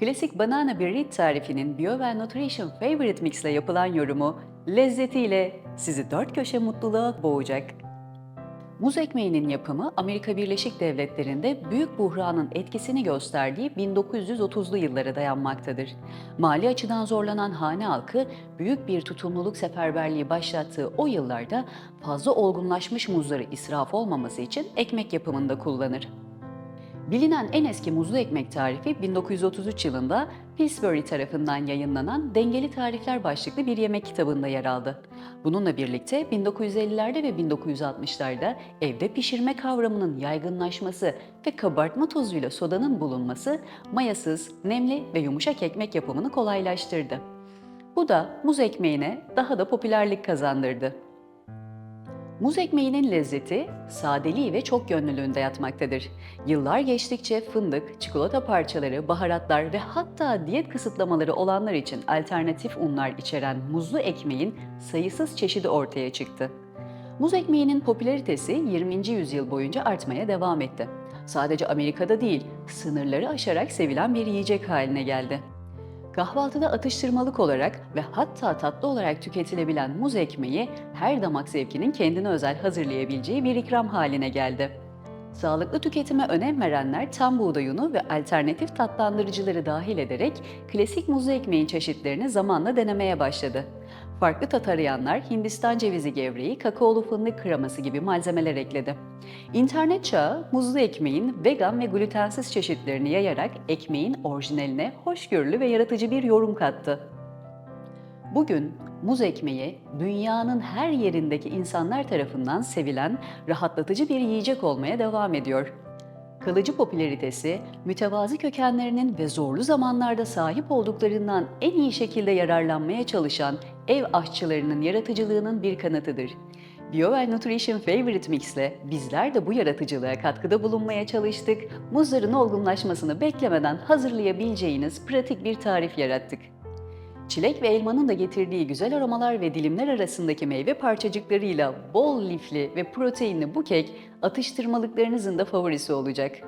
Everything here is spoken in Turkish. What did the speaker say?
Klasik banana bread tarifinin Bio ve Nutrition Favorite Mix ile yapılan yorumu lezzetiyle sizi dört köşe mutluluğa boğacak. Muz ekmeğinin yapımı Amerika Birleşik Devletleri'nde büyük buhranın etkisini gösterdiği 1930'lu yıllara dayanmaktadır. Mali açıdan zorlanan hane halkı büyük bir tutumluluk seferberliği başlattığı o yıllarda fazla olgunlaşmış muzları israf olmaması için ekmek yapımında kullanır. Bilinen en eski muzlu ekmek tarifi 1933 yılında Pillsbury tarafından yayınlanan Dengeli Tarifler başlıklı bir yemek kitabında yer aldı. Bununla birlikte 1950'lerde ve 1960'larda evde pişirme kavramının yaygınlaşması ve kabartma tozuyla sodanın bulunması mayasız, nemli ve yumuşak ekmek yapımını kolaylaştırdı. Bu da muz ekmeğine daha da popülerlik kazandırdı. Muz ekmeğinin lezzeti, sadeliği ve çok yönlülüğünde yatmaktadır. Yıllar geçtikçe fındık, çikolata parçaları, baharatlar ve hatta diyet kısıtlamaları olanlar için alternatif unlar içeren muzlu ekmeğin sayısız çeşidi ortaya çıktı. Muz ekmeğinin popülaritesi 20. yüzyıl boyunca artmaya devam etti. Sadece Amerika'da değil, sınırları aşarak sevilen bir yiyecek haline geldi. Kahvaltıda atıştırmalık olarak ve hatta tatlı olarak tüketilebilen muz ekmeği her damak zevkinin kendine özel hazırlayabileceği bir ikram haline geldi. Sağlıklı tüketime önem verenler tam buğday unu ve alternatif tatlandırıcıları dahil ederek klasik muzlu ekmeğin çeşitlerini zamanla denemeye başladı. Farklı tat arayanlar Hindistan cevizi gevreği, kakaolu fındık kreması gibi malzemeler ekledi. İnternet çağı muzlu ekmeğin vegan ve glutensiz çeşitlerini yayarak ekmeğin orijinaline hoşgörülü ve yaratıcı bir yorum kattı. Bugün muz ekmeği dünyanın her yerindeki insanlar tarafından sevilen rahatlatıcı bir yiyecek olmaya devam ediyor. Kalıcı popülaritesi, mütevazı kökenlerinin ve zorlu zamanlarda sahip olduklarından en iyi şekilde yararlanmaya çalışan ev aşçılarının yaratıcılığının bir kanıtıdır. Bio ve Nutrition Favorite Mix ile bizler de bu yaratıcılığa katkıda bulunmaya çalıştık. Muzların olgunlaşmasını beklemeden hazırlayabileceğiniz pratik bir tarif yarattık. Çilek ve elmanın da getirdiği güzel aromalar ve dilimler arasındaki meyve parçacıklarıyla bol lifli ve proteinli bu kek atıştırmalıklarınızın da favorisi olacak.